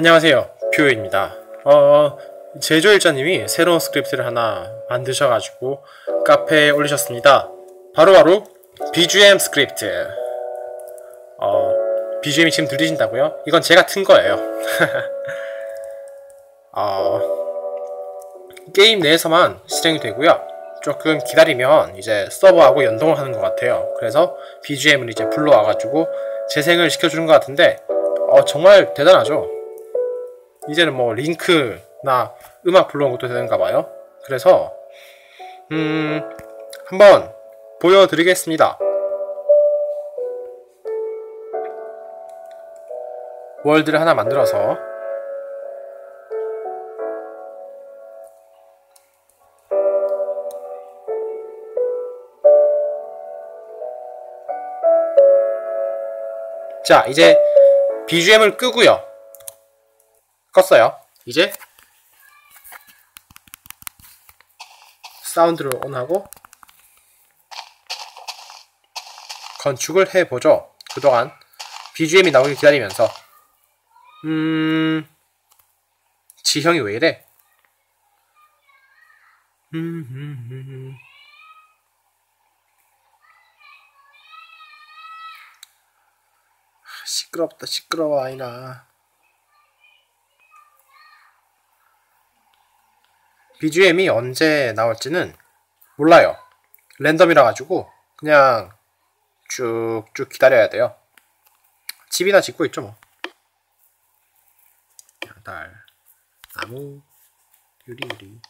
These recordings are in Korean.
안녕하세요. 뷰입니다. 어, 제조일자님이 새로운 스크립트를 하나 만드셔가지고 카페에 올리셨습니다. 바로 바로 BGM 스크립트. 어, BGM이 지금 들리신다고요? 이건 제가 튼 거예요. 어, 게임 내에서만 실행이 되고요. 조금 기다리면 이제 서버하고 연동을 하는 것 같아요. 그래서 BGM을 이제 불러와가지고 재생을 시켜주는 것 같은데 어, 정말 대단하죠 이제는 뭐 링크나 음악 불러온 것도 되는가 봐요. 그래서 음 한번 보여드리겠습니다. 월드를 하나 만들어서 자 이제 BGM을 끄고요. 껐어요. 이제 사운드를 온하고 건축을 해보죠. 그동안 BGM이 나오길 기다리면서 음... 지형이 왜 이래? 음, 음, 음, 시끄럽다 시끄러워 아이나 BGM이 언제 나올지는 몰라요. 랜덤이라 가지고 그냥 쭉쭉 기다려야 돼요. 집이나 짓고 있죠 뭐. 달, 나무, 유리유리.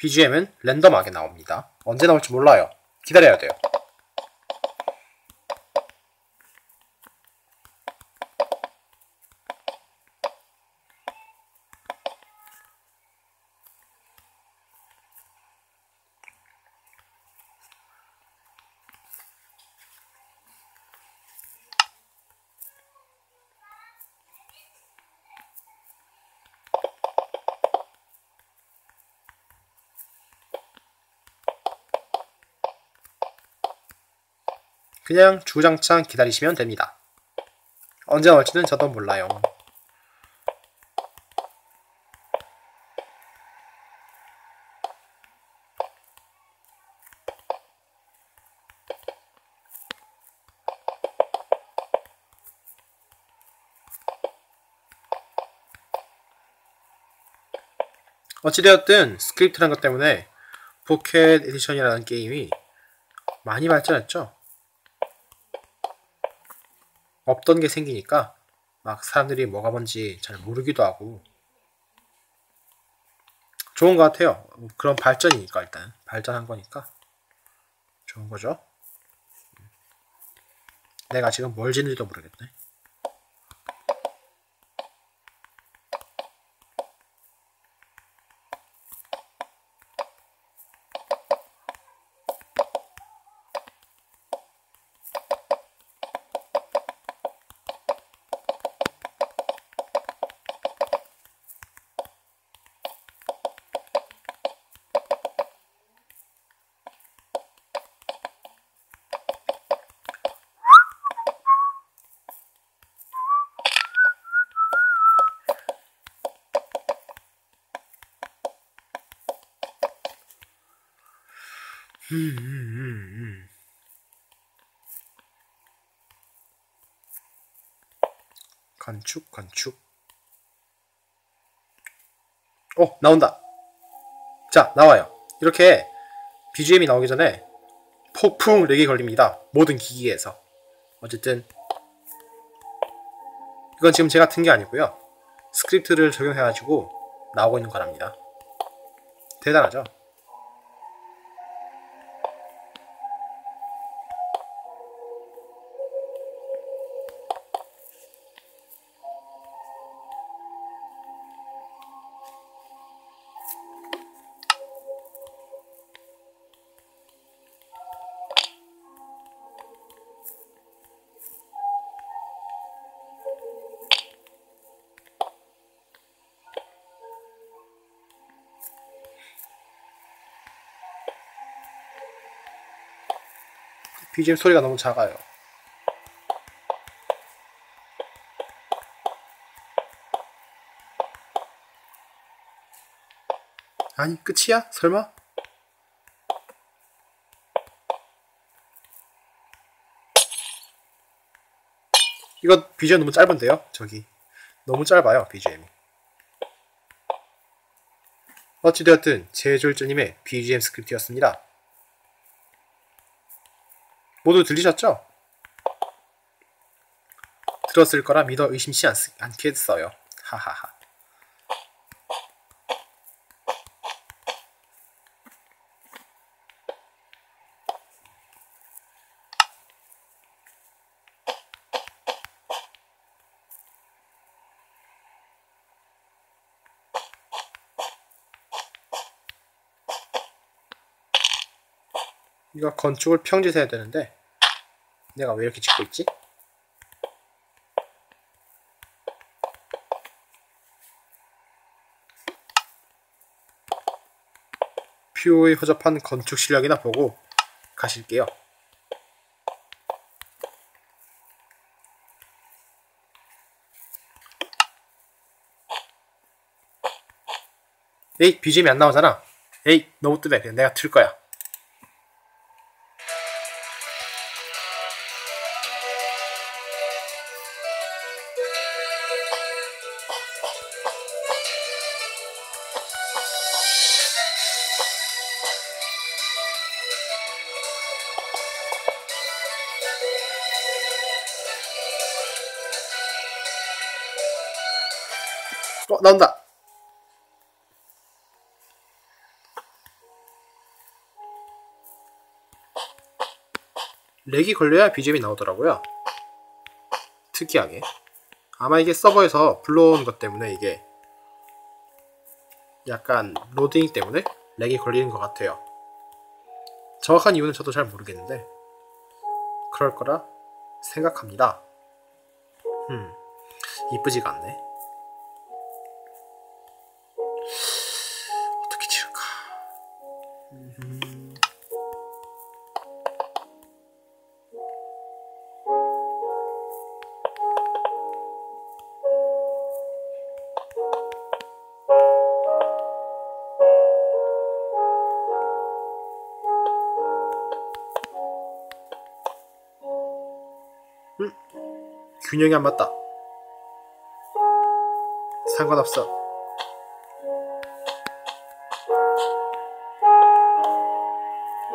BGM은 랜덤하게 나옵니다. 언제 나올지 몰라요. 기다려야 돼요. 그냥 주장창 기다리시면 됩니다. 언제 나올지는 저도 몰라요. 어찌되었든 스크립트란 것 때문에 포켓 에디션이라는 게임이 많이 발전했죠. 없던 게 생기니까 막 사람들이 뭐가 뭔지 잘 모르기도 하고 좋은 것 같아요. 그런 발전이니까 일단 발전한 거니까 좋은 거죠. 내가 지금 뭘 짓는지도 모르겠네. 건축, 건축. 어, 나온다. 자, 나와요. 이렇게 BGM이 나오기 전에 폭풍 렉이 걸립니다. 모든 기기에서. 어쨌든 이건 지금 제가 튼 게 아니고요. 스크립트를 적용해가지고 나오고 있는 거랍니다. 대단하죠? BGM 소리가 너무 작아요. 아니 끝이야? 설마? 이거 BGM 너무 짧은데요? 저기 너무 짧아요 BGM이 어찌되었든 제졸주님의 BGM 스크립트였습니다 모두 들리셨죠? 들었을 거라 믿어 의심치 않, 않겠어요 하하하 이거 건축을 평지해야 되는데 내가 왜 이렇게 짓고 있지? 퓨오의 허접한 건축 실력이나 보고 가실게요. 에이 BGM이 안 나오잖아. 에이 너무 뜨네. 내가 틀 거야. 어 나온다. 렉이 걸려야 BGM이 나오더라고요. 특이하게. 아마 이게 서버에서 불러온 것 때문에 이게 약간 로딩 때문에 렉이 걸리는 것 같아요. 정확한 이유는 저도 잘 모르겠는데 그럴 거라 생각합니다. 음, 이쁘지가 않네. 균형이 안 맞다. 상관없어.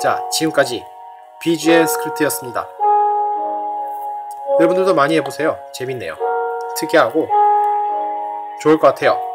자, 지금까지 BGM 스크립트였습니다. 여러분들도 많이 해보세요. 재밌네요. 특이하고 좋을 것 같아요.